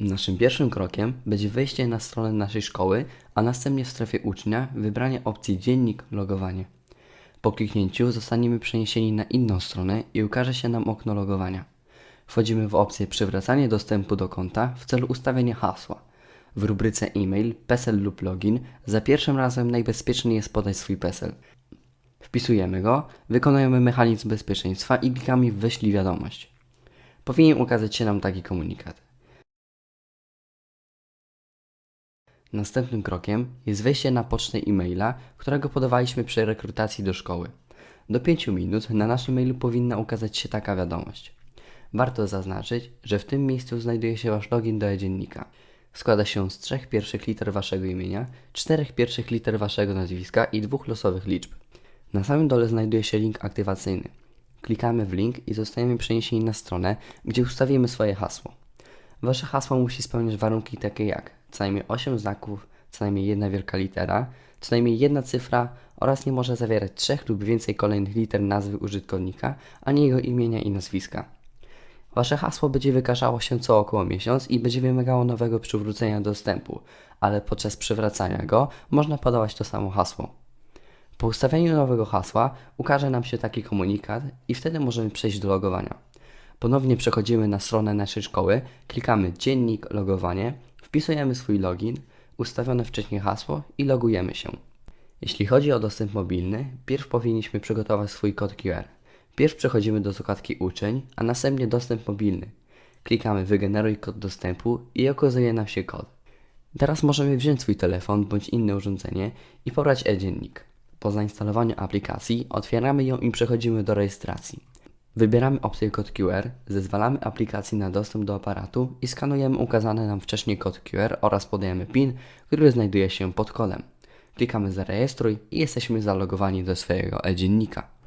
Naszym pierwszym krokiem będzie wejście na stronę naszej szkoły, a następnie w strefie ucznia wybranie opcji Dziennik Logowanie. Po kliknięciu zostaniemy przeniesieni na inną stronę i ukaże się nam okno logowania. Wchodzimy w opcję Przywracanie dostępu do konta w celu ustawienia hasła. W rubryce e-mail, PESEL lub login za pierwszym razem najbezpieczniej jest podać swój PESEL. Wpisujemy go, wykonujemy mechanizm bezpieczeństwa i klikamy Wyślij wiadomość. Powinien ukazać się nam taki komunikat. Następnym krokiem jest wejście na pocztę e-maila, którego podawaliśmy przy rekrutacji do szkoły. Do 5 minut na naszym mailu powinna ukazać się taka wiadomość. Warto zaznaczyć, że w tym miejscu znajduje się Wasz login do e-dziennika. Składa się z trzech pierwszych liter Waszego imienia, czterech pierwszych liter Waszego nazwiska i dwóch losowych liczb. Na samym dole znajduje się link aktywacyjny. Klikamy w link i zostajemy przeniesieni na stronę, gdzie ustawimy swoje hasło. Wasze hasło musi spełniać warunki takie jak co najmniej 8 znaków, co najmniej jedna wielka litera, co najmniej jedna cyfra oraz nie może zawierać trzech lub więcej kolejnych liter nazwy użytkownika, ani jego imienia i nazwiska. Wasze hasło będzie wykażało się co około miesiąc i będzie wymagało nowego przywrócenia dostępu, ale podczas przywracania go można podawać to samo hasło. Po ustawieniu nowego hasła ukaże nam się taki komunikat i wtedy możemy przejść do logowania. Ponownie przechodzimy na stronę naszej szkoły, klikamy Dziennik Logowanie, wpisujemy swój login, ustawione wcześniej hasło i logujemy się. Jeśli chodzi o dostęp mobilny, pierw powinniśmy przygotować swój kod QR. Pierw przechodzimy do zakładki Uczeń, a następnie dostęp mobilny. Klikamy Wygeneruj kod dostępu i okazuje nam się kod. Teraz możemy wziąć swój telefon bądź inne urządzenie i pobrać e-dziennik. Po zainstalowaniu aplikacji otwieramy ją i przechodzimy do rejestracji. Wybieramy opcję kod QR, zezwalamy aplikacji na dostęp do aparatu i skanujemy ukazany nam wcześniej kod QR oraz podajemy PIN, który znajduje się pod kodem. Klikamy zarejestruj i jesteśmy zalogowani do swojego e-dziennika.